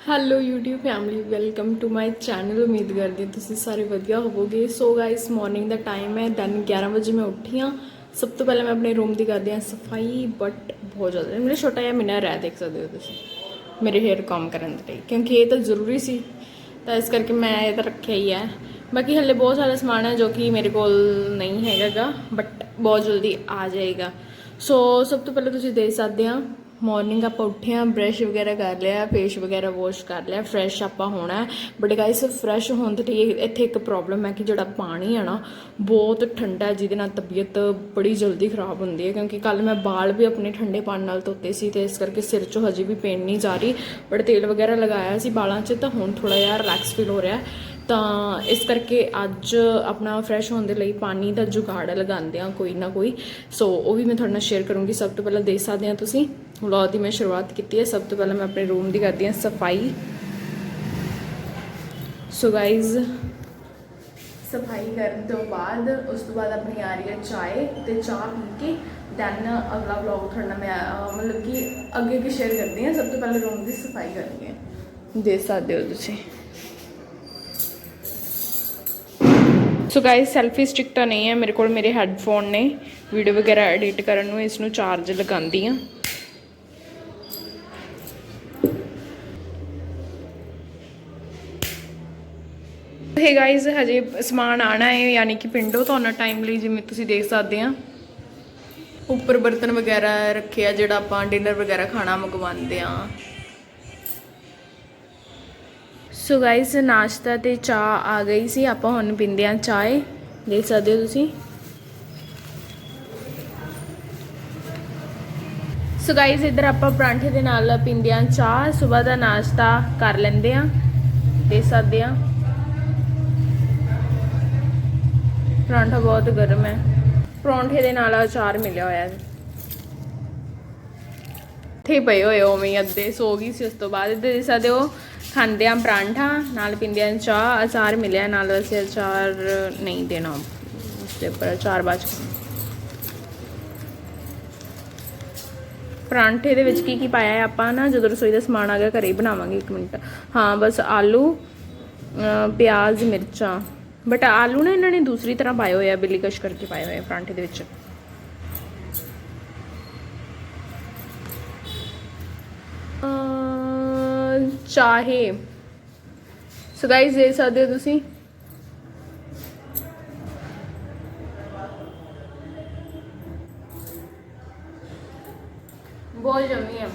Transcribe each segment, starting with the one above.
Hello YouTube family welcome to my channel ਉਮੀਦ ਕਰਦੀ ਹਾਂ ਤੁਸੀਂ ਸਾਰੇ ਵਧੀਆ ਹੋਵੋਗੇ ਸੋ ਗਾਇਸ ਮਾਰਨਿੰਗ ਦਾ ਟਾਈਮ ਹੈ ਦੈਨ 11 ਵਜੇ ਮੈਂ ਉੱਠੀ ਹਾਂ ਸਭ ਤੋਂ ਪਹਿਲਾਂ ਮੈਂ ਆਪਣੇ ਰੂਮ ਦੀ ਕਰਦੀ ਹਾਂ ਸਫ਼ਾਈ ਬਟ ਬਹੁਤ ਜ਼ਿਆਦਾ ਮੇਰੇ ਛੋਟਾ ਜਿਹਾ ਮਿਨਰ ਹੈ ਦੇਖ ਸਕਦੇ ਹੋ ਤੁਸੀਂ ਮੇਰੇ ਹੇਅਰ ਕੰਮ ਕਰਨ ਦੇ ਲਈ ਕਿਉਂਕਿ ਇਹ ਤਾਂ ਜ਼ਰੂਰੀ ਸੀ ਤਾਂ ਇਸ ਕਰਕੇ ਮੈਂ ਇਹ ਤਾਂ ਰੱਖਿਆ ਹੀ ਹੈ ਬਾਕੀ ਹਲੇ ਬਹੁਤ ਸਾਰਾ ਸਮਾਨ ਹੈ ਜੋ ਕਿ ਮੇਰੇ ਕੋਲ ਨਹੀਂ ਹੈਗਾਗਾ ਬਟ ਬਹੁਤ ਜਲਦੀ ਆ ਜਾਏਗਾ ਸੋ ਸਭ ਤੋਂ ਪਹਿਲਾਂ ਤੁਸੀਂ ਦੇਖ ਸਕਦੇ ਆ ਮਾਰਨਿੰਗ ਆਪਾਂ ਉੱਠੇ ਆ ਬ੍ਰਸ਼ ਵਗੈਰਾ ਕਰ ਲਿਆ ਫੇਸ ਵਗੈਰਾ ਵਾਸ਼ ਕਰ ਲਿਆ ਫਰੈਸ਼ ਆਪਾਂ ਹੋਣਾ ਬਟ ਗਾਇਸ ਫਰੈਸ਼ ਹੋਣ ਦੇ ਲਈ ਇੱਥੇ ਇੱਕ ਪ੍ਰੋਬਲਮ ਹੈ ਕਿ ਜਿਹੜਾ ਪਾਣੀ ਹੈ ਨਾ, ਬਹੁਤ ਠੰਡਾ ਜਿਹਦੇ ਨਾਲ ਤਬੀਅਤ ਬੜੀ ਜਲਦੀ ਖਰਾਬ ਹੁੰਦੀ ਹੈ। ਕਿਉਂਕਿ ਕੱਲ ਮੈਂ ਬਾਲ ਵੀ ਆਪਣੇ ਠੰਡੇ ਪਾਣੀ ਨਾਲ ਧੋਤੇ ਸੀ ਤੇ ਇਸ ਕਰਕੇ ਸਿਰ 'ਚੋਂ ਹਜੇ ਵੀ ਪੇਨ ਨਹੀਂ ਜਾ ਰਹੀ। ਬਟ ਤੇਲ ਵਗੈਰਾ ਲਗਾਇਆ ਸੀ ਬਾਲਾਂ 'ਚ, ਤਾਂ ਹੁਣ ਥੋੜਾ ਜਿਹਾ ਰਿਲੈਕਸ ਫੀਲ ਹੋ ਰਿਹਾ ਤਾਂ ਇਸ ਕਰਕੇ ਅੱਜ ਆਪਣਾ ਫਰੈਸ਼ ਹੋਣ ਦੇ ਲਈ ਪਾਣੀ ਦਾ ਜੁਗਾੜ ਲਗਾਉਂਦੇ ਆ ਕੋਈ ਨਾ ਕੋਈ। ਸੋ ਉਹ ਵੀ ਮੈਂ ਤੁਹਾਡੇ ਨਾਲ ਸ਼ੇਅਰ ਕਰੂੰਗੀ। ਸਭ ਤੋਂ ਪਹਿਲਾਂ ਦੇਖ ਸਕਦੇ ਆ ਤੁਸੀਂ। ਵਲੌਗ ਦੀ ਮੈਂ ਸ਼ੁਰੂਆਤ ਕੀਤੀ ਹੈ। ਸਭ ਤੋਂ ਪਹਿਲਾਂ ਮੈਂ ਆਪਣੇ ਰੂਮ ਦੀ ਕਰਦੀ ਹਾਂ ਸਫ਼ਾਈ। ਸੋ ਗਾਇਜ਼ ਸਫ਼ਾਈ ਕਰਨ ਤੋਂ ਬਾਅਦ ਉਸ ਤੋਂ ਬਾਅਦ ਆਪਣੀ ਆ ਰਹੀ ਹੈ ਚਾਏ ਤੇ ਚਾਹ ਪੀ ਕੇ ਦੈਨ ਅਗਲਾ ਵਲੌਗ ਤੁਹਾਡੇ ਨਾਲ ਮੈਂ ਮਤਲਬ ਕਿ ਅੱਗੇ ਅੱਗੇ ਸ਼ੇਅਰ ਕਰਦੀ ਹਾਂ। ਸਭ ਤੋਂ ਪਹਿਲਾਂ ਰੂਮ ਦੀ ਸਫ਼ਾਈ ਕਰਨੀ ਹੈ। ਦੇਖ ਸਕਦੇ ਹੋ ਤੁਸੀਂ। ਸੋ ਗਾਇਸ ਸੈਲਫੀ ਸਟਿਕ ਤਾਂ ਨਹੀਂ ਹੈ, ਮੇਰੇ ਕੋਲ ਮੇਰੇ ਹੈੱਡਫੋਨ ਨੇ। ਵੀਡੀਓ ਵਗੈਰਾ ਐਡਿਟ ਕਰਨ ਨੂੰ ਇਸ ਨੂੰ ਚਾਰਜ ਲਗਾਉਂਦੀ ਆ ਹੇ ਗਾਇਸ ਹਜੇ ਸਮਾਨ ਆਣਾ ਹੈ, ਯਾਨੀ ਕਿ ਪਿੰਡੋਂ, ਤੋਂ ਆਉਣਾ ਟਾਈਮ ਲਈ ਜਿਵੇਂ ਤੁਸੀਂ ਦੇਖ ਸਕਦੇ ਆ ਉੱਪਰ ਬਰਤਨ ਵਗੈਰਾ ਰੱਖੇ ਆ, ਜਿਹੜਾ ਆਪਾਂ ਡਿਨਰ ਵਗੈਰਾ ਖਾਣਾ ਮੰਗਵਾਉਂਦੇ ਆ ਸੋ ਗਾਇਸ ਨਾਸ਼ਤਾ ਤੇ ਚਾਹ ਆ ਗਈ ਸੀ। ਆਪਾਂ ਹੁਣ ਪੀਂਦੇ ਆ ਚਾਹ। ਦੇਖ ਸਕਦੇ ਹੋ ਤੁਸੀਂ। ਸੋ ਗਾਇਸ ਇੱਧਰ ਆਪਾਂ ਪਰਾਂਠੇ ਦੇ ਨਾਲ ਪੀਂਦੇ ਆ ਚਾਹ। ਸਵੇਰ ਦਾ ਨਾਸ਼ਤਾ ਕਰ ਲੈਂਦੇ ਆ ਦੇ ਸਕਦੇ ਆ ਪਰਾਂਠਾ ਬਹੁਤ ਗਰਮ ਹੈ। ਪਰੌਂਠੇ ਦੇ ਨਾਲ ਅਚਾਰ ਮਿਲਿਆ ਹੋਇਆ ਹੈ। ਇੱਥੇ ਹੀ ਪਏ ਹੋਏ ਉਵੇਂ ਹੀ ਅੱਧੇ ਸੋ ਗਈ ਸੀ, ਉਸ ਤੋਂ ਬਾਅਦ ਇੱਧਰ ਦੇਖ ਸਕਦੇ ਹੋ ਖਾਂਦੇ ਆ ਪਰਾਂਠਾ, ਨਾਲ ਪੀਂਦੇ ਆ ਚਾਹ, ਅਚਾਰ ਮਿਲਿਆ ਨਾਲ, ਵੈਸੇ ਅਚਾਰ ਨਹੀਂ ਦੇਣਾ, ਉਸ ਦੇ ਉੱਪਰ ਅਚਾਰ ਬਾਅਦ ਪਰਾਂਠੇ ਦੇ ਵਿੱਚ ਕੀ ਕੀ ਪਾਇਆ ਹੈ ਆਪਾਂ ਨਾ, ਜਦੋਂ ਰਸੋਈ ਦਾ ਸਮਾਨ ਆ ਗਿਆ, ਘਰੇ ਹੀ ਬਣਾਵਾਂਗੇ ਇੱਕ ਮਿੰਟ। ਹਾਂ, ਬਸ ਆਲੂ ਪਿਆਜ਼, ਮਿਰਚਾਂ, ਬਟ ਆਲੂ ਨਾ ਇਹਨਾਂ ਨੇ ਦੂਸਰੀ ਤਰ੍ਹਾਂ ਪਾਏ ਹੋਏ ਆ, ਬਿੱਲੀ ਕਸ਼ ਕਰਕੇ ਪਾਏ ਹੋਏ ਆ ਪਰਾਂਠੇ ਦੇ ਵਿੱਚ। ਚਾਹੇ। ਸੋ ਗਾਇਸ ਦੇ ਸਕਦੇ ਹੋ ਤੁਸੀਂ? ਬਹੁਤ ਜੰਮੀ ਹੈ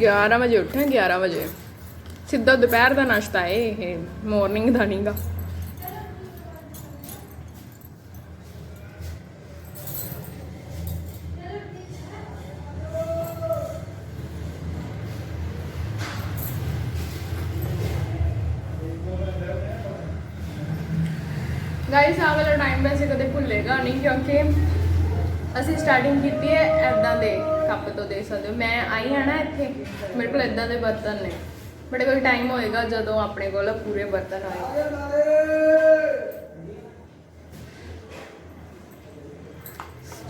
ਗਿਆਰਾਂ ਵਜੇ ਉੱਠੇ 11 ਵਜੇ। ਸਿੱਧਾ ਦੁਪਹਿਰ ਦਾ ਨਾਸ਼ਤਾ ਏ, ਇਹ ਮਾਰਨਿੰਗ ਦਾ ਨਹੀਂਗਾ ਗਾਇਸ ਆ ਵਾਲਾ ਟਾਈਮ ਵੈਸੇ ਕਦੇ ਭੁੱਲੇਗਾ ਨਹੀਂ ਕਿਉਂਕਿ ਅਸੀਂ ਸਟਾਰਟਿੰਗ ਕੀਤੀ ਹੈ ਐਦਾਂ ਦੇ ਕੱਪ ਤੋਂ ਦੇ ਸਕਦੇ ਹੋ। ਮੈਂ ਆਈ ਹਾਂ ਨਾ ਇੱਥੇ, ਮੇਰੇ ਕੋਲ ਐਦਾਂ ਦੇ ਬਰਤਨ ਨੇ। ਬੜੇ ਕੋਈ ਟਾਈਮ ਹੋਏਗਾ ਜਦੋਂ ਆਪਣੇ ਕੋਲ ਪੂਰੇ ਬਰਤਨ ਆਏ।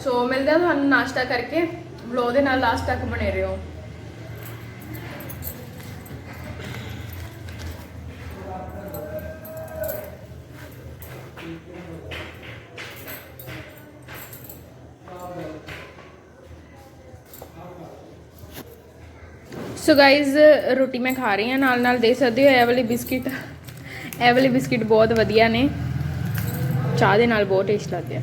ਸੋ ਮਿਲਦੇ ਹਾਂ ਤੁਹਾਨੂੰ ਨਾਸ਼ਤਾ ਕਰਕੇ। ਵਲੌਗ ਦੇ ਨਾਲ ਲਾਸਟ ਤੱਕ ਬਣੇ ਰਹੋ। ਸੋ ਗਾਇਜ਼ ਰੋਟੀ ਮੈਂ ਖਾ ਰਹੀ ਹਾਂ, ਨਾਲ ਨਾਲ ਦੇ ਸਕਦੇ ਹੋ, ਇਹ ਵਾਲੀ ਬਿਸਕਿਟ, ਇਹ ਵਾਲੀ ਬਿਸਕਿਟ ਬਹੁਤ ਵਧੀਆ ਨੇ। ਚਾਹ ਦੇ ਨਾਲ ਬਹੁਤ ਟੇਸਟ ਲੱਗਦੇ ਆ।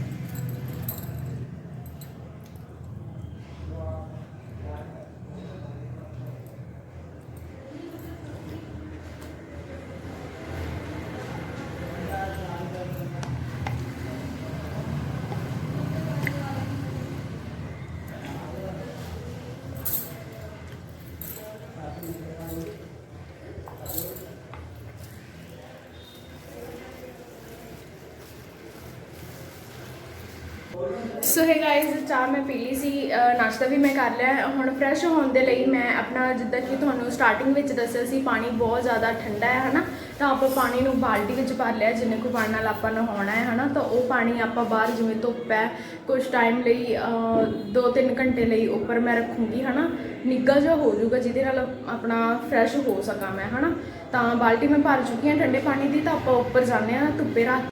ਸੋ ਹੈ ਗਾਇਜ਼ ਚਾਹ ਮੈਂ ਪੀ ਲਈ ਸੀ ਨਾਸ਼ਤਾ ਵੀ ਮੈਂ ਕਰ ਲਿਆ। ਹੁਣ ਫਰੈਸ਼ ਹੋਣ ਦੇ ਲਈ ਮੈਂ ਆਪਣਾ, ਜਿੱਦਾਂ ਕਿ ਤੁਹਾਨੂੰ ਸਟਾਰਟਿੰਗ ਵਿੱਚ ਦੱਸਿਆ ਸੀ, ਪਾਣੀ ਬਹੁਤ ਜ਼ਿਆਦਾ ਠੰਡਾ ਹੈ, ਹਨਾ? ਤਾਂ ਆਪਾਂ ਪਾਣੀ ਨੂੰ ਬਾਲਟੀ ਵਿੱਚ ਭਰ ਲਿਆ, ਜਿੰਨੇ ਕੁ ਪਾਣੀ ਨਾਲ ਆਪਾਂ ਨਹਾਉਣਾ ਹੈ, ਹਨਾ? ਤਾਂ ਉਹ ਪਾਣੀ ਆਪਾਂ ਬਾਹਰ ਜਿਵੇਂ ਧੁੱਪ ਹੈ ਕੁਝ ਟਾਈਮ ਲਈ 2-3 ਘੰਟੇ ਲਈ ਉੱਪਰ ਮੈਂ ਰੱਖੂੰਗੀ, ਹਨਾ? ਨਿੱਘਾ ਜਿਹਾ ਹੋ ਜਾਊਗਾ, ਜਿਹਦੇ ਨਾਲ ਆਪਣਾ ਫਰੈਸ਼ ਹੋ ਸਕਾਂ ਮੈਂ, ਹਨਾ? ਤਾਂ ਬਾਲਟੀ ਮੈਂ ਭਰ ਚੁੱਕੀ ਹਾਂ ਠੰਡੇ ਪਾਣੀ ਦੀ, ਤਾਂ ਆਪਾਂ ਉੱਪਰ ਜਾਂਦੇ ਹਾਂ, ਧੁੱਪੇ ਰੱਖ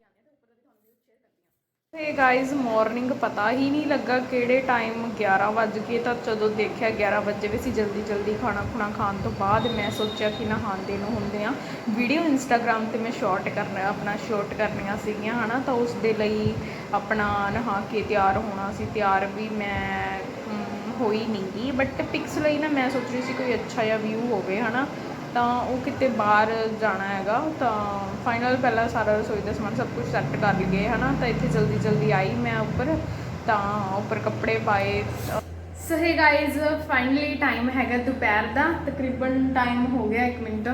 ਤੇ ਗਾਇਜ਼ ਮਾਰਨਿੰਗ ਪਤਾ ਹੀ ਨਹੀਂ ਲੱਗਾ ਕਿਹੜੇ ਟਾਈਮ 11 ਵੱਜ ਗਏ ਤਾਂ ਜਦੋਂ ਦੇਖਿਆ 11 ਵਜੇ ਵੀ ਸੀ ਜਲਦੀ ਜਲਦੀ ਖਾਣਾ ਖੁਣਾ ਖਾਣ ਤੋਂ ਬਾਅਦ ਮੈਂ ਸੋਚਿਆ ਕਿ ਨਹਾਉਂਦੇ ਨੂੰ ਹੁੰਦੇ ਆ ਵੀਡੀਓ ਇੰਸਟਾਗ੍ਰam ਤੇ ਮੈਂ ਸ਼ਾਰਟ ਕਰਨਾ ਆਪਣਾ ਸ਼ਾਰਟ ਕਰਨੀਆਂ ਸੀਗੀਆਂ ਹਨਾ ਤਾਂ ਉਸ ਦੇ ਲਈ ਆਪਣਾ ਨਹਾ ਕੇ ਤਿਆਰ ਹੋਣਾ ਸੀ। ਤਿਆਰ ਵੀ ਮੈਂ ਹਮ, ਹੋਈ ਨਹੀਂਗੀ ਬਟ ਪਿਕਸ ਲਈ ਨਾ ਮੈਂ ਸੋਚ ਰਹੀ ਸੀ ਕੋਈ ਅੱਛਾ ਜਿਹਾ ਵਿਊ ਹੋਵੇ ਹਨਾ। ਤਾਂ ਉਹ ਕਿਤੇ ਬਾਹਰ ਜਾਣਾ ਹੈਗਾ ਤਾਂ ਫਾਈਨਲ ਪਹਿਲਾਂ ਸਾਰਾ ਰਸੋਈ ਦਾ ਸਮਾਨ ਸਭ ਕੁਝ ਸੈੱਟ ਕਰ ਲਈਏ ਹਨਾ? ਤਾਂ ਇੱਥੇ ਜਲਦੀ ਜਲਦੀ ਆਈ ਮੈਂ ਉੱਪਰ ਤਾਂ ਉੱਪਰ ਕੱਪੜੇ ਪਾਏ। ਸੋ ਹੈ ਗਾਇਜ਼ ਫਾਈਨਲੀ ਟਾਈਮ ਹੈਗਾ ਦੁਪਹਿਰ ਦਾ ਤਕਰੀਬਨ ਟਾਈਮ ਹੋ ਗਿਆ 1 ਮਿੰਟ।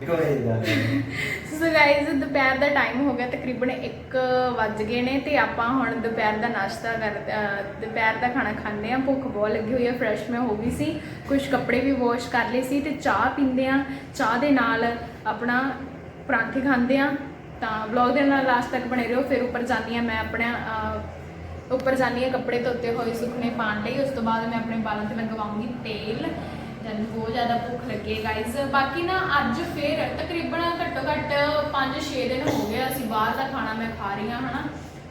ਕੋਈ ਗੱਲ ਨਹੀਂ ਸੋ ਗਾਇਜ਼ ਦੁਪਹਿਰ ਦਾ ਟਾਈਮ ਹੋ ਗਿਆ, ਤਕਰੀਬਨ 1 ਵੱਜ ਗਏ ਨੇ ਤੇ ਆਪਾਂ ਹੁਣ ਦੁਪਹਿਰ ਦਾ ਨਾਸ਼ਤਾ ਕਰ ਦੁਪਹਿਰ ਦਾ ਖਾਣਾ ਖਾਂਦੇ ਆ ਭੁੱਖ ਬਹੁਤ ਲੱਗੀ ਹੋਈ ਹੈ ਫਰੈਸ਼ ਮੈਂ ਹੋ ਗਈ ਸੀ। ਕੁਝ ਕੱਪੜੇ ਵੀ ਵਾਸ਼ ਕਰ ਲਏ ਸੀ ਤੇ ਚਾਹ ਪੀਂਦੇ ਆ ਚਾਹ ਦੇ ਨਾਲ ਆਪਣਾ ਪਰਾਂਠੇ ਖਾਂਦੇ ਆ ਤਾਂ ਵਲੌਗ ਦੇ ਨਾਲ ਲਾਸਟ ਤੱਕ ਬਣੇ ਰਹੋ, ਫਿਰ ਉੱਪਰ ਜਾਂਦੀ ਆ ਮੈਂ ਆਪਣਾ ਉੱਪਰ ਜਾਂਦੀ ਆ ਕੱਪੜੇ ਧੋਤੇ ਹੋਏ ਸੁੱਕਣੇ ਪਾਉਣ ਲਈ। ਉਸ ਤੋਂ ਬਾਅਦ ਮੈਂ ਆਪਣੇ ਬਾਲਾਂ ਤੇ ਲਗਵਾਉਂਗੀ ਤੇਲ। ਜਦ ਬਹੁਤ ਜ਼ਿਆਦਾ ਭੁੱਖ ਲੱਗੀ ਹੈ ਗਾਇਸ ਬਾਕੀ ਨਾ ਅੱਜ ਫੇਰ ਤਕਰੀਬਨ ਘੱਟੋ ਘੱਟ 5-6 ਦਿਨ ਹੋ ਗਏ ਅਸੀਂ ਬਾਹਰ ਦਾ ਖਾਣਾ ਮੈਂ ਖਾ ਰਹੀ ਹਾਂ, ਹਨਾ।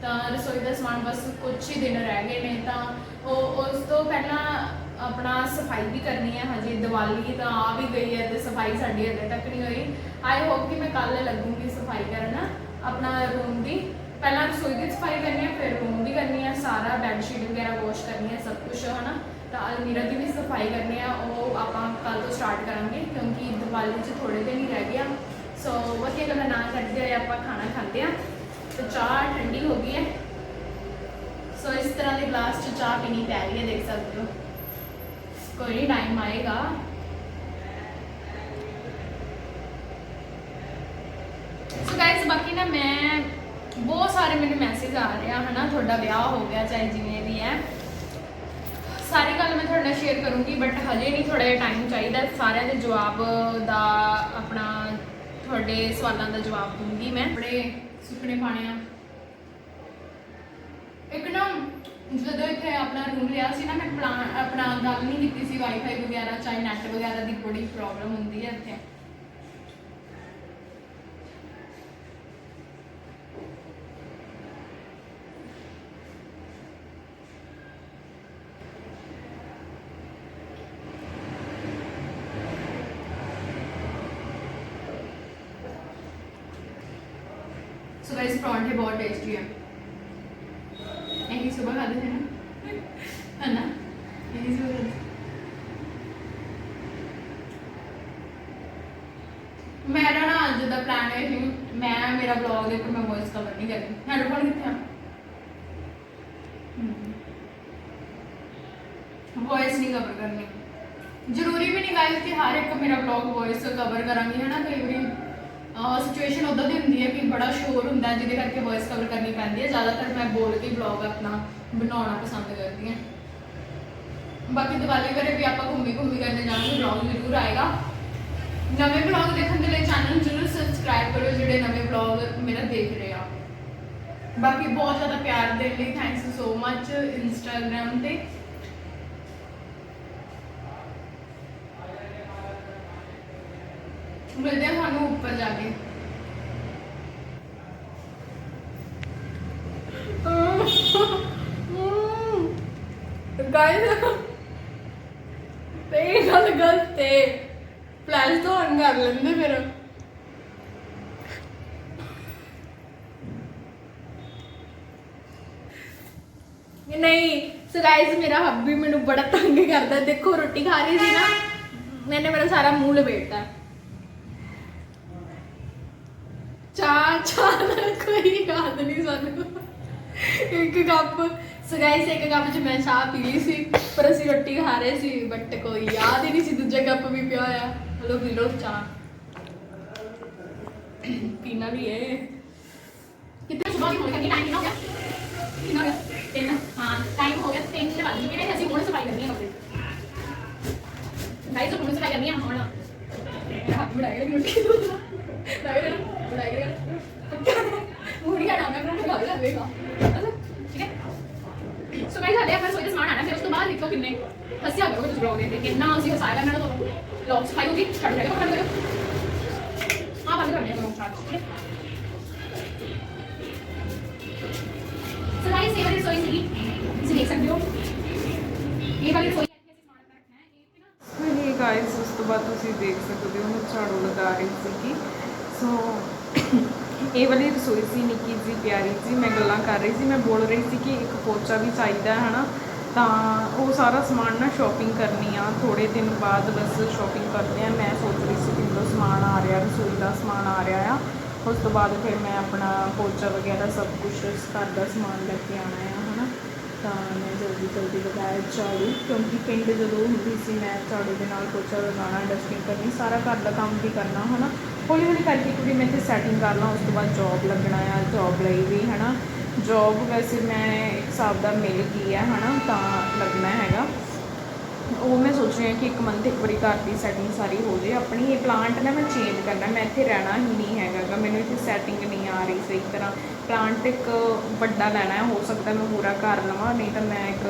ਤਾਂ ਰਸੋਈ ਦਾ ਸਮਾਨ ਬਸ ਕੁਝ ਹੀ ਦਿਨ ਰਹਿ ਗਏ ਨੇ, ਤਾਂ ਉਹ, ਉਸ ਤੋਂ ਪਹਿਲਾਂ ਆਪਣਾ ਸਫ਼ਾਈ ਵੀ ਕਰਨੀ ਹੈ ਹਜੇ, ਦੀਵਾਲੀ ਤਾਂ ਆ ਵੀ ਗਈ ਹੈ ਤੇ ਸਫ਼ਾਈ ਸਾਡੀ ਹਜੇ ਤੱਕ ਨਹੀਂ ਹੋਈ। ਆਈ ਹੋਪ ਕਿ ਮੈਂ ਕੱਲ ਲੱਗੂੰਗੀ ਸਫ਼ਾਈ ਕਰਨ ਆਪਣਾ ਰੂਮ ਦੀ। ਪਹਿਲਾਂ ਰਸੋਈ ਦੀ ਸਫ਼ਾਈ ਕਰਨੀ ਹੈ, ਫਿਰ ਰੂਮ ਦੀ ਕਰਨੀ ਹੈ, ਸਾਰਾ ਬੈੱਡ ਸ਼ੀਟ ਵਗੈਰਾ ਵਾਸ਼ ਕਰਨੀ ਹੈ, ਸਭ ਕੁਝ ਹਨਾ। ਤਾਂ ਅਲਮੀਰਾ ਦੀ ਵੀ ਸਫ਼ਾਈ ਕਰਨੀ ਆ ਆਪਾਂ ਕੱਲ ਤੋਂ ਸਟਾਰਟ ਕਰਾਂਗੇ, ਕਿਉਂਕਿ ਦੀਵਾਲੀ 'ਚ ਥੋੜੇ ਦਿਨ ਹੀ ਰਹਿ ਗਿਆ ਸੋ ਵਧੀਆ ਗੱਲਾਂ ਨਾ ਕਰਦੇ ਹੋਏ ਆਪਾਂ ਖਾਣਾ ਖਾਂਦੇ ਆ। ਤੇ ਚਾਹ ਠੰਡੀ ਹੋ ਗਈ ਹੈ। ਸੋ ਇਸ ਤਰ੍ਹਾਂ ਦੇ ਗਲਾਸ 'ਚ ਚਾਹ ਪੀਣੀ ਪੈ ਰਹੀ ਹੈ, ਦੇਖ ਸਕਦੇ ਹੋ। ਕੋਈ ਨਹੀਂ ਟਾਈਮ ਆਏਗਾ। ਸੋ ਗਾਇਸ ਬਾਕੀ ਨਾ ਮੈਂ, ਬਹੁਤ ਸਾਰੇ ਮੈਨੂੰ ਮੈਸੇਜ ਆ ਰਿਹਾ ਹਨਾ? ਤੁਹਾਡਾ ਵਿਆਹ ਹੋ ਗਿਆ, ਚਾਹੇ ਜਿਵੇਂ ਵੀ ਹੈ। ਸਾਰੀ ਗੱਲ ਮੈਂ ਤੁਹਾਡੇ ਨਾਲ ਸ਼ੇਅਰ ਕਰੂੰਗੀ ਬਟ ਹਜੇ ਨਹੀਂ ਥੋੜਾ ਜਿਹਾ ਟਾਈਮ ਚਾਹੀਦਾ। ਸਾਰਿਆਂ ਦੇ ਜਵਾਬ ਦਾ ਆਪਣਾ ਤੁਹਾਡੇ ਸਵਾਲਾਂ ਦਾ ਜਵਾਬ ਦੂੰਗੀ ਮੈਂ। ਆਪਣੇ ਸੁਪਨੇ ਪਾਣੇ ਆ। ਇੱਕ ਨਾ ਜਦੋਂ ਇੱਥੇ ਆਪਣਾ ਰੂਮ ਲਿਆ ਸੀ ਨਾ, ਮੈਂ ਆਪਣਾ ਗੱਲ ਨਹੀਂ ਕੀਤੀ ਸੀ ਵਾਈਫਾਈ ਵਗੈਰਾ, ਚਾਹੇ ਨੈਟ ਵਗੈਰਾ ਦੀ ਬੜੀ ਪ੍ਰੋਬਲਮ ਹੁੰਦੀ ਹੈ ਇੱਥੇ। और इस परांठे बहुत टेस्टी है। सुबह खाते थे ना? है ना? सुबह मेरा ना अज का प्लान है कि मैं, मेरा ब्लॉग है पर मैं वॉइस कवर नहीं करती। हेडफोन कितने? हैं वॉइस नहीं कवर करनी। ज़रूरी भी नहीं गाइस कि हर एक मेरा ब्लॉग वॉइस कवर करा है ना, कई बार? ਸਿਚੁਏਸ਼ਨ ਉਦਾਂ ਦੀ ਹੁੰਦੀ ਹੈ ਕਿ ਬੜਾ ਸ਼ੋਰ ਹੁੰਦਾ ਹੈ, ਜਿਹਦੇ ਕਰਕੇ ਵੌਇਸ ਕਵਰ ਕਰਨੀ ਪੈਂਦੀ ਹੈ। ਜ਼ਿਆਦਾਤਰ ਮੈਂ ਬੋਲ ਕੇ ਵਲੌਗ ਆਪਣਾ ਬਣਾਉਣਾ ਪਸੰਦ ਕਰਦੀ ਹਾਂ। ਬਾਕੀ ਦੀਵਾਲੀ ਵੇਲੇ ਵੀ ਆਪਾਂ ਘੁੰਮੀ ਘੁੰਮੀ ਕਰਨੇ ਜਾਵਾਂਗੇ ਵਲੌਗ ਜ਼ਰੂਰ ਆਏਗਾ। ਨਵੇਂ ਵਲੌਗ ਦੇਖਣ ਦੇ ਲਈ ਚੈਨਲ ਜ਼ਰੂਰ ਸਬਸਕ੍ਰਾਈਬ ਕਰੋ, ਜਿਹੜੇ ਨਵੇਂ ਵਲੌਗ ਮੇਰਾ ਦੇਖ ਰਹੇ ਆ। ਬਾਕੀ ਬਹੁਤ ਜ਼ਿਆਦਾ ਪਿਆਰ ਦੇਣ ਲਈ ਥੈਂਕਸ ਸੋ ਮੱਚ ਇੰਸਟਾਗ੍ਰam ਤੇ। ਮਿਲਦੇ ਉੱਪਰ ਜਾ ਕੇ। ਗਾਇਸ ਤੇ ਇਹ ਗੱਲ ਗਲਤ ਹੈ ਪਲਾਸ ਤੋਂ on ਕਰ ਲੈਂਦੇ ਫਿਰ। ਨਹੀਂ ਸੋ ਗਾਇਸ ਮੇਰਾ ਹੱਬੀ ਮੈਨੂੰ ਬੜਾ ਤੰਗ ਕਰਦਾ। ਦੇਖੋ, ਰੋਟੀ ਖਾ ਰਹੀ ਸੀ ਨਾ, ਮੈਨੇ ਮੇਰਾ ਸਾਰਾ ਮੂੰਹ ਲਪੇਟਤਾ। ਚਾਹ ਚਾਹ ਨਾਲ ਕੋਈ ਯਾਦ ਨਹੀਂ ਸਾਨੂੰ। ਇੱਕ ਕੱਪ ਸੋ ਗਾਇਸ ਇੱਕ ਕੱਪ ਚ ਮੈਂ ਚਾਹ ਪੀ ਲਈ ਸੀ, ਪਰ ਅਸੀਂ ਰੋਟੀ ਖਾ ਰਹੇ ਸੀ ਬਟ ਕੋਈ ਯਾਦ ਹੀ ਨਹੀਂ ਸੀ, ਦੂਜਾ ਕੱਪ ਵੀ ਪਿਆ ਹੋਇਆ। ਹਲੋ, ਪੀ ਲਓ ਚਾਹ। ਪੀਣਾ ਵੀ ਹੈ। ਕਿਤੇ ਸੁਬਾਹ ਦੀ ਹੋ ਗਈ ਟਾਈਮ ਕਿੰਨਾ ਹੋ ਗਿਆ? ਕਿੰਨਾ ਹੋ ਗਿਆ? ਤਿੰਨ। ਹਾਂ ਟਾਈਮ ਹੋ ਗਿਆ ਤਿੰਨ ਤੇ ਵੱਜ ਗਏ ਨੇ ਅਸੀਂ ਹੁਣ ਸਫ਼ਾਈ ਕਰਨੀ ਹੈ ਕੱਪੜੇ। ਗਾਇਸ ਹੁਣ ਸਫ਼ਾਈ ਕਰਨੀ ਹੈ ਹੁਣ। ਮਿੱਟੀ ਤੋਂ ਲਾਇਰ ਲਾਇਰ ਮੂੜੀਆਂ ਨਾ ਮੈਂ ਬਣਾ ਲਾ ਵੇਗਾ ਠੀਕ ਹੈ ਸੋ ਗਾਇਸ ਹਾਲੇ ਆਪਾਂ ਸੋਚਦੇ ਸਮਾਨ ਆਣਾ ਫਿਰ ਉਸ ਤੋਂ ਬਾਅਦ ਦੇਖੋ ਕਿੰਨੇ ਹੱਸਿਆ ਕਰੋਗੇ ਤੁਸੀਂ ਬਲੌਗ ਦੇ ਕਿੰਨਾ ਅਸੀਂ ਹਸਾਇਆ ਇਹਨਾਂ ਨੂੰ ਤੁਹਾਨੂੰ ਲੌਗ ਸਫ਼ਾਈ ਹੋਗੀ ਛੱਡ ਜਾਏਗਾ ਬੰਦ ਕਰੋ ਹਾਂ ਬੰਦ ਕਰਨੇ ਲੌਗ ਸਟਾਰਟ ਠੀਕ ਹੈ ਸੋ ਗਾਇਸ ਇਹ ਵਾਲੀ ਰਸੋਈ ਸੀਗੀ ਤੁਸੀਂ ਦੇਖ ਸਕਦੇ ਹੋ ਇਹ ਵਾਲੀ ਰਸੋਈ ਇੱਥੇ ਅਸੀਂ ਸਮਾਨ ਆਪਣਾ ਰੱਖਣਾ ਹੈ ਇਹ ਤੇ ਨਾ ਹੇ ਗਾਇਸ ਉਸ ਤੋਂ ਬਾਅਦ ਤੁਸੀਂ ਦੇਖ ਸਕਦੇ ਹੋ ਮੈਂ ਝਾੜੂ ਲਗਾ ਰਹੀ ਸੀਗੀ। ਸੋ, ਇਹ ਵਾਲੀ ਰਸੋਈ ਸੀ ਨਿੱਕੀ ਜੀ ਪਿਆਰੀ ਜੀ ਮੈਂ ਗੱਲਾਂ ਕਰ ਰਹੀ ਸੀ, ਮੈਂ ਬੋਲ ਰਹੀ ਸੀ ਕਿ ਇੱਕ ਪੋਚਾ ਵੀ ਚਾਹੀਦਾ ਹੈ ਹਨਾ ਤਾਂ ਉਹ ਸਾਰਾ ਸਮਾਨ ਨਾ ਸ਼ਾਪਿੰਗ ਕਰਨੀ ਆ ਥੋੜੇ ਦਿਨ ਬਾਅਦ ਬਸ ਸ਼ਾਪਿੰਗ ਕਰਦੇ ਆ, ਮੈਂ ਸੋਚ ਰਹੀ ਸੀ ਕਿ ਮੇਰਾ ਸਮਾਨ ਆ ਰਿਹਾ, ਰਸੋਈ ਦਾ ਸਮਾਨ ਆ ਰਿਹਾ ਆ, ਉਸ ਤੋਂ ਬਾਅਦ ਫਿਰ ਮੈਂ ਆਪਣਾ ਪੋਚਾ ਵਗੈਰਾ ਸਭ ਕੁਝ ਘਰ ਦਾ ਸਮਾਨ ਲੈ ਕੇ ਆਣਾ ਆ, ਹਨਾ, ਤਾਂ ਮੈਂ ਜਲਦੀ ਜਲਦੀ ਲਗਾਇਆ ਝਾੜੂ, ਕਿਉਂਕਿ ਪਿੰਡ ਜਦੋਂ ਹੁੰਦੀ ਸੀ, ਮੈਂ ਝਾੜੂ ਦੇ ਨਾਲ ਪੋਚਾ ਲਗਾਉਣਾ ਡਸਟਿੰਗ ਕਰਨੀ, ਸਾਰਾ ਘਰ ਦਾ ਕੰਮ ਵੀ ਕਰਨਾ, ਹਨਾ ਹੌਲੀ ਹੌਲੀ ਕਰਕੇ ਕੁੜੀ ਮੈਂ ਇੱਥੇ ਸੈਟਿੰਗ ਕਰ ਲਾਂ, ਉਸ ਤੋਂ ਬਾਅਦ ਜੌਬ ਲੱਗਣਾ ਆ ਜੌਬ ਲਈ ਵੀ ਹੈ ਨਾ ਜੌਬ ਵੈਸੇ ਮੈਂ ਇੱਕ ਹਿਸਾਬ ਦਾ ਮਿਲ ਗਈ ਹੈ ਨਾ ਤਾਂ ਲੱਗਣਾ ਹੈਗਾ। ਉਹ ਮੈਂ ਸੋਚ ਰਹੀ ਹਾਂ ਕਿ ਇੱਕ ਮੰਥ ਇੱਕ ਵਾਰੀ ਘਰ ਦੀ ਸੈਟਿੰਗ ਸਾਰੀ ਹੋ ਜੇ। ਆਪਣੀ ਇਹ ਪਲਾਂਟ ਨਾ ਮੈਂ ਚੇਂਜ ਕਰਨਾ, ਮੈਂ ਇੱਥੇ ਰਹਿਣਾ ਹੀ ਨਹੀਂ ਹੈਗਾ ਮੈਨੂੰ ਇੱਥੇ ਸੈਟਿੰਗ ਨਹੀਂ ਆ ਰਹੀ ਸਹੀ ਤਰ੍ਹਾਂ। ਪਲਾਂਟ ਇੱਕ ਵੱਡਾ ਲੈਣਾ ਹੈ, ਹੋ ਸਕਦਾ ਮੈਂ ਪੂਰਾ ਘਰ ਲਵਾਂ, ਨਹੀਂ ਤਾਂ ਮੈਂ ਇੱਕ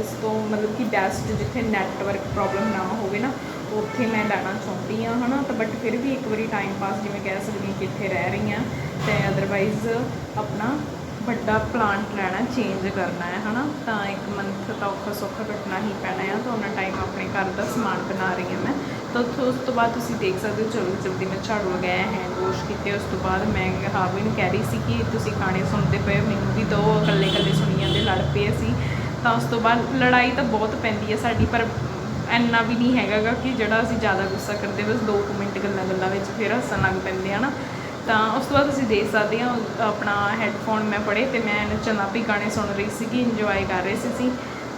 ਇਸ ਤੋਂ ਮਤਲਬ ਕਿ ਬੈਸਟ ਜਿੱਥੇ ਨੈਟਵਰਕ ਪ੍ਰੋਬਲਮ ਨਾ ਹੋਵੇ ਨਾ ਉੱਥੇ ਮੈਂ ਲੈਣਾ ਚਾਹੁੰਦੀ ਹਾਂ ਹਨਾ, ਤਾਂ ਬਟ ਫਿਰ ਵੀ ਇੱਕ ਵਾਰੀ ਟਾਈਮ ਪਾਸ ਜਿਵੇਂ ਕਹਿ ਸਕਦੀ ਹਾਂ ਕਿ ਇੱਥੇ ਰਹਿ ਰਹੀ ਹਾਂ ਤੇ ਅਦਰਵਾਈਜ਼ ਆਪਣਾ ਵੱਡਾ ਪਲਾਂਟ ਲੈਣਾ ਚੇਂਜ ਕਰਨਾ ਹੈ, ਹਨਾ, ਤਾਂ ਇੱਕ ਮੰਥ ਤਾਂ ਔਖਾ ਸੌਖਾ ਕੱਟਣਾ ਹੀ ਪੈਣਾ ਹੈ ਤਾਂ ਉਹਨਾਂ ਟਾਈਮ ਆਪਣੇ ਘਰ ਦਾ ਸਮਾਨ ਬਣਾ ਰਹੀ ਹਾਂ ਮੈਂ। ਤਾਂ ਉੱਥੋਂ ਉਸ ਤੋਂ ਬਾਅਦ ਤੁਸੀਂ ਦੇਖ ਸਕਦੇ ਹੋ ਜਲਦੀ ਜਲਦੀ ਮੈਂ ਝਾੜੂ ਲਗਾਇਆ ਹੈਂਡ ਵਾਸ਼ ਕੀਤੇ, ਉਸ ਤੋਂ ਬਾਅਦ ਮੈਂ ਹਾਵੀ ਨੂੰ ਕਹਿ ਰਹੀ ਸੀ ਕਿ ਤੁਸੀਂ ਗਾਣੇ ਸੁਣਦੇ ਪਏ ਮੈਨੂੰ ਵੀ ਦੋ ਇਕੱਲੇ ਇਕੱਲੇ ਸੁਣੀ ਜਾਂਦੇ ਲੜ ਪਏ ਅਸੀਂ ਤਾਂ ਉਸ ਤੋਂ ਬਾਅਦ ਲੜਾਈ ਤਾਂ ਬਹੁਤ ਪੈਂਦੀ ਹੈ ਸਾਡੀ, ਪਰ ਇੰਨਾ ਵੀ ਨਹੀਂ ਹੈਗਾ ਗਾ ਕਿ ਜਿਹੜਾ ਅਸੀਂ ਜ਼ਿਆਦਾ ਗੁੱਸਾ ਕਰਦੇ ਬਸ 2 ਮਿੰਟ ਗੱਲਾਂ ਗੱਲਾਂ ਵਿੱਚ ਫਿਰ ਹੱਸਣ ਲੱਗ ਪੈਂਦੇ ਆ ਨਾ। ਤਾਂ ਉਸ ਤੋਂ ਬਾਅਦ ਤੁਸੀਂ ਦੇਖ ਸਕਦੇ ਹੋ ਆਪਣਾ ਹੈੱਡਫੋਨ ਮੈਂ ਫੜੇ ਤੇ ਮੈਂ ਚਨਾਪੀ ਗਾਣੇ ਸੁਣ ਰਹੀ ਸੀਗੀ ਇੰਜੋਏ ਕਰ ਰਹੀ ਸੀ ਸੀ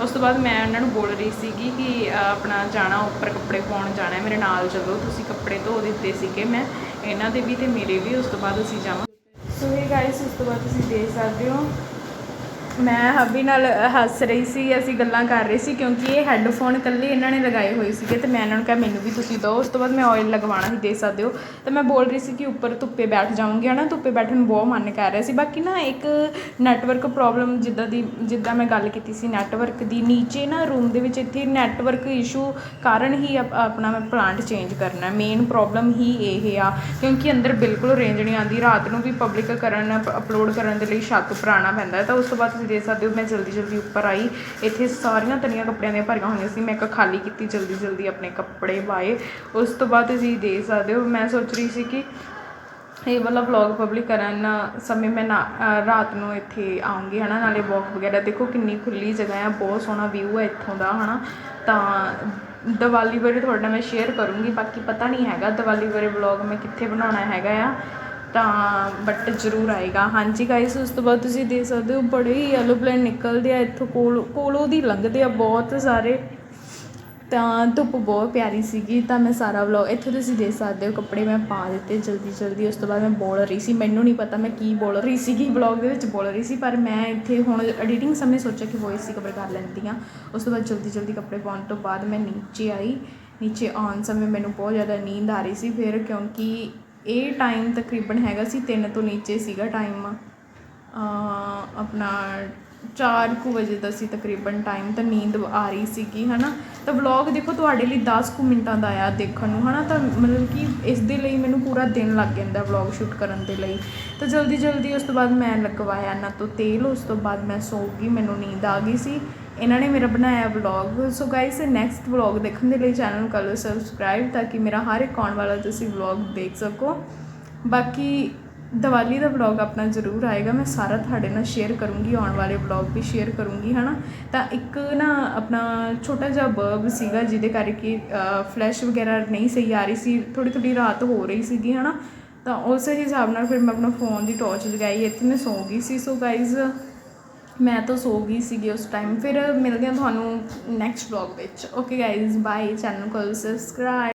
ਉਸ ਤੋਂ ਬਾਅਦ ਮੈਂ ਉਹਨਾਂ ਨੂੰ ਬੋਲ ਰਹੀ ਸੀਗੀ ਕਿ ਆਪਣਾ ਜਾਣਾ ਉੱਪਰ ਕੱਪੜੇ ਪਾਉਣ ਜਾਣਾ ਮੇਰੇ ਨਾਲ ਚੱਲੋ, ਤੁਸੀਂ ਕੱਪੜੇ ਧੋ ਦਿੱਤੇ ਸੀਗੇ ਮੈਂ, ਇਹਨਾਂ ਦੇ ਵੀ ਤੇ ਮੇਰੇ ਵੀ, ਉਸ ਤੋਂ ਬਾਅਦ ਅਸੀਂ ਜਾਵਾਂ ਸੋ ਇਹ ਗਾਇਸ ਉਸ ਤੋਂ ਬਾਅਦ ਤੁਸੀਂ ਦੇਖ ਸਕਦੇ ਹੋ ਮੈਂ ਹਬੀ ਨਾਲ ਹੱਸ ਰਹੀ ਸੀ, ਅਸੀਂ ਗੱਲਾਂ ਕਰ ਰਹੇ ਸੀ, ਕਿਉਂਕਿ ਇਹ ਹੈੱਡਫੋਨ ਇਕੱਲੇ ਇਹਨਾਂ ਨੇ ਲਗਾਏ ਹੋਏ ਸੀਗੇ ਅਤੇ ਮੈਂ ਇਹਨਾਂ ਨੂੰ ਕਿਹਾ, ਮੈਨੂੰ ਵੀ ਤੁਸੀਂ ਦਿਓ। ਉਸ ਤੋਂ ਬਾਅਦ ਮੈਂ ਆਇਲ ਲਗਵਾਉਣਾ ਸੀ ਦੇ ਸਕਦੇ ਹੋ। ਤਾਂ ਮੈਂ ਬੋਲ ਰਹੀ ਸੀ ਕਿ ਉੱਪਰ ਧੁੱਪੇ ਬੈਠ ਜਾਊਂਗੀ ਹੈ ਨਾ ਧੁੱਪੇ ਬੈਠਣ ਨੂੰ ਬਹੁਤ ਮਨ ਕਰ ਰਿਹਾ ਸੀ। ਬਾਕੀ ਨਾ ਇੱਕ ਨੈਟਵਰਕ ਪ੍ਰੋਬਲਮ ਜਿੱਦਾਂ ਦੀ, ਜਿੱਦਾਂ ਮੈਂ ਗੱਲ ਕੀਤੀ ਸੀ ਨੈਟਵਰਕ ਦੀ ਨੀਚੇ ਨਾ ਰੂਮ ਦੇ ਵਿੱਚ ਇੱਥੇ ਨੈਟਵਰਕ ਇਸ਼ੂ ਕਾਰਨ ਹੀ ਆਪ- ਆਪਣਾ ਮੈਂ ਪਲਾਂਟ ਚੇਂਜ ਕਰਨਾ। ਮੇਨ ਪ੍ਰੋਬਲਮ ਹੀ ਇਹ ਆ, ਕਿਉਂਕਿ ਅੰਦਰ ਬਿਲਕੁਲ ਰੇਂਜ ਨਹੀਂ ਆਉਂਦੀ। ਰਾਤ ਨੂੰ ਵੀ ਪਬਲਿਕ ਕਰਨ ਅਪਲੋਡ ਕਰਨ ਦੇ ਲਈ ਛੱਤ ਭਰਾਣਾ ਪੈਂਦਾ ਤਾਂ ਉਸ ਤੋਂ ਬਾਅਦ ਤੁਸੀਂ ਦੇਖ ਸਕਦੇ ਹੋ, ਮੈਂ ਜਲਦੀ ਜਲਦੀ ਉੱਪਰ ਆਈ। ਇੱਥੇ ਸਾਰੀਆਂ ਤਨੀਆਂ ਕੱਪੜਿਆਂ ਦੀਆਂ ਭਰੀਆਂ ਹੋਈਆਂ ਸੀ, ਮੈਂ ਇੱਕ ਖਾਲੀ ਕੀਤੀ, ਜਲਦੀ ਜਲਦੀ ਆਪਣੇ ਕੱਪੜੇ ਪਾਏ ਉਸ ਤੋਂ ਬਾਅਦ ਤੁਸੀਂ ਦੇਖ ਸਕਦੇ ਹੋ, ਮੈਂ ਸੋਚ ਰਹੀ ਸੀ ਕਿ ਇਹ ਵਾਲਾ ਵਲੌਗ ਪਬਲਿਕ ਕਰਨ ਸਮੇਂ ਮੈਂ ਨਾ ਰਾਤ ਨੂੰ ਇੱਥੇ ਆਉਂਗੀ ਹਨਾ? ਨਾਲੇ ਵਾਕ ਵਗੈਰਾ ਦੇਖੋ, ਕਿੰਨੀ ਖੁੱਲੀ ਜਗ੍ਹਾ ਹੈ, ਬਹੁਤ ਸੋਹਣਾ ਵਿਊ ਹੈ ਇੱਥੋਂ ਦਾ, ਹਨਾ? ਤਾਂ ਦੀਵਾਲੀ ਬਾਰੇ ਤੁਹਾਡੇ ਨਾਲ ਮੈਂ ਸ਼ੇਅਰ ਕਰੂੰਗੀ, ਬਾਕੀ ਪਤਾ ਨਹੀਂ ਹੈਗਾ ਦੀਵਾਲੀ ਬਾਰੇ ਵਲੌਗ ਮੈਂ ਕਿੱਥੇ ਬਣਾਉਣਾ ਹੈਗਾ ਆ। ਤਾਂ ਬਟ ਜ਼ਰੂਰ ਆਏਗਾ। ਹਾਂਜੀ ਗਾਇਸ ਉਸ ਤੋਂ ਬਾਅਦ ਤੁਸੀਂ ਦੇਖ ਸਕਦੇ ਹੋ, ਬੜੇ ਹੀ ਐਲੋਪਲੇਨ ਨਿਕਲਦੇ ਆ ਇੱਥੋਂ ਕੋਲ, ਕੋਲੋਂ ਦੀ ਲੰਘਦੇ ਆ ਬਹੁਤ ਸਾਰੇ। ਤਾਂ ਧੁੱਪ ਬਹੁਤ ਪਿਆਰੀ ਸੀਗੀ, ਤਾਂ ਮੈਂ ਸਾਰਾ ਵਲੌਗ ਇੱਥੇ ਤੁਸੀਂ ਦੇਖ ਸਕਦੇ ਹੋ, ਕੱਪੜੇ ਮੈਂ ਪਾ ਦਿੱਤੇ ਜਲਦੀ ਜਲਦੀ। ਉਸ ਤੋਂ ਬਾਅਦ ਮੈਂ ਬੋਲ ਰਹੀ ਸੀ, ਮੈਨੂੰ ਨਹੀਂ ਪਤਾ ਮੈਂ ਕੀ ਬੋਲ ਰਹੀ ਸੀਗੀ ਵਲੌਗ ਦੇ ਵਿੱਚ ਬੋਲ ਰਹੀ ਸੀ, ਪਰ ਮੈਂ ਇੱਥੇ ਹੁਣ ਐਡੀਟਿੰਗ ਸਮੇਂ ਸੋਚਿਆ ਕਿ ਵੌਇਸ ਹੀ ਕਵਰ ਕਰ ਲੈਂਦੀ ਹਾਂ। ਉਸ ਤੋਂ ਬਾਅਦ ਜਲਦੀ ਜਲਦੀ ਕੱਪੜੇ ਪਾਉਣ ਤੋਂ ਬਾਅਦ ਮੈਂ ਨੀਚੇ ਆਈ। ਨੀਚੇ ਆਉਣ ਸਮੇਂ ਮੈਨੂੰ ਬਹੁਤ ਜ਼ਿਆਦਾ ਨੀਂਦ ਆ ਰਹੀ ਸੀ, ਫਿਰ ਕਿਉਂਕਿ ਇਹ ਟਾਈਮ ਤਕਰੀਬਨ ਹੈਗਾ ਸੀ 3 ਤੋਂ ਨੀਚੇ ਸੀਗਾ ਟਾਈਮ ਆਪਣਾ 4 ਕੁ ਵਜੇ ਦਾ ਸੀ ਤਕਰੀਬਨ ਟਾਈਮ ਤਾਂ ਨੀਂਦ ਆ ਰਹੀ ਸੀਗੀ, ਹਨਾ? ਤਾਂ ਵਲੌਗ ਦੇਖੋ, ਤੁਹਾਡੇ ਲਈ 10 ਕੁ ਮਿੰਟਾਂ ਦਾ ਆਇਆ ਦੇਖਣ ਨੂੰ, ਹਨਾ? ਤਾਂ ਮਤਲਬ ਕਿ ਇਸ ਦੇ ਲਈ ਮੈਨੂੰ ਪੂਰਾ ਦਿਨ ਲੱਗ ਜਾਂਦਾ ਵਲੌਗ ਸ਼ੂਟ ਕਰਨ ਦੇ ਲਈ। ਤਾਂ ਜਲਦੀ ਜਲਦੀ ਉਸ ਤੋਂ ਬਾਅਦ ਮੈਂ ਲਗਵਾਇਆ ਨਾ ਤੋਂ ਤੇਲ, ਉਸ ਤੋਂ ਬਾਅਦ ਮੈਂ ਸੌ ਗਈ, ਮੈਨੂੰ ਨੀਂਦ ਆ ਗਈ ਸੀ। ਇਹਨਾਂ ਨੇ ਮੇਰਾ ਬਣਾਇਆ vlog so guys next vlog ਦੇਖਣ ਦੇ ਲਈ ਚੈਨਲ ਕਰ ਲਓ ਸਬਸਕ੍ਰਾਈਬ ਤਾਂ ਕਿ ਮੇਰਾ ਹਰ ਇੱਕ ਆਉਣ ਵਾਲਾ ਤੁਸੀਂ ਵਲੌਗ ਦੇਖ ਸਕੋ। ਬਾਕੀ ਦੀਵਾਲੀ ਦਾ ਵਲੌਗ ਆਪਣਾ ਜ਼ਰੂਰ ਆਏਗਾ। ਮੈਂ ਸਾਰਾ ਤੁਹਾਡੇ ਨਾਲ ਸ਼ੇਅਰ ਕਰੂੰਗੀ, ਆਉਣ ਵਾਲੇ ਵਲੌਗ ਵੀ ਸ਼ੇਅਰ ਕਰੂੰਗੀ, ਹਨਾ? ਤਾਂ ਇੱਕ ਨਾ ਆਪਣਾ ਛੋਟਾ ਜਿਹਾ ਬਰਬ ਸੀਗਾ ਜਿਹਦੇ ਕਰਕੇ ਫਲੈਸ਼ ਵਗੈਰਾ ਨਹੀਂ ਸਹੀ ਆ ਰਹੀ ਸੀ। ਥੋੜੀ ਥੋੜੀ ਰਾਤ ਹੋ ਰਹੀ ਸੀਗੀ, ਹਨਾ? ਤਾਂ ਉਸ ਹਿਸਾਬ ਨਾਲ ਫਿਰ ਮੈਂ ਆਪਣਾ ਫੋਨ ਦੀ ਟਾਰਚ ਲਗਾਈ। ਇੱਥੇ ਮੈਂ ਸੌ ਗਈ ਸੀ। ਸੋ ਗਾਇਜ਼ ਮੈਂ ਤਾਂ ਸੋ ਗਈ ਸੀਗੀ ਉਸ ਟਾਈਮ ਫਿਰ ਮਿਲਦੇ ਹਾਂ ਤੁਹਾਨੂੰ ਨੈਕਸਟ ਵਲੌਗ ਵਿੱਚ। ਓਕੇ ਗਾਇਜ਼ ਬਾਏ ਚੈਨਲ ਕੋਲ ਸਬਸਕ੍ਰਾਈਬ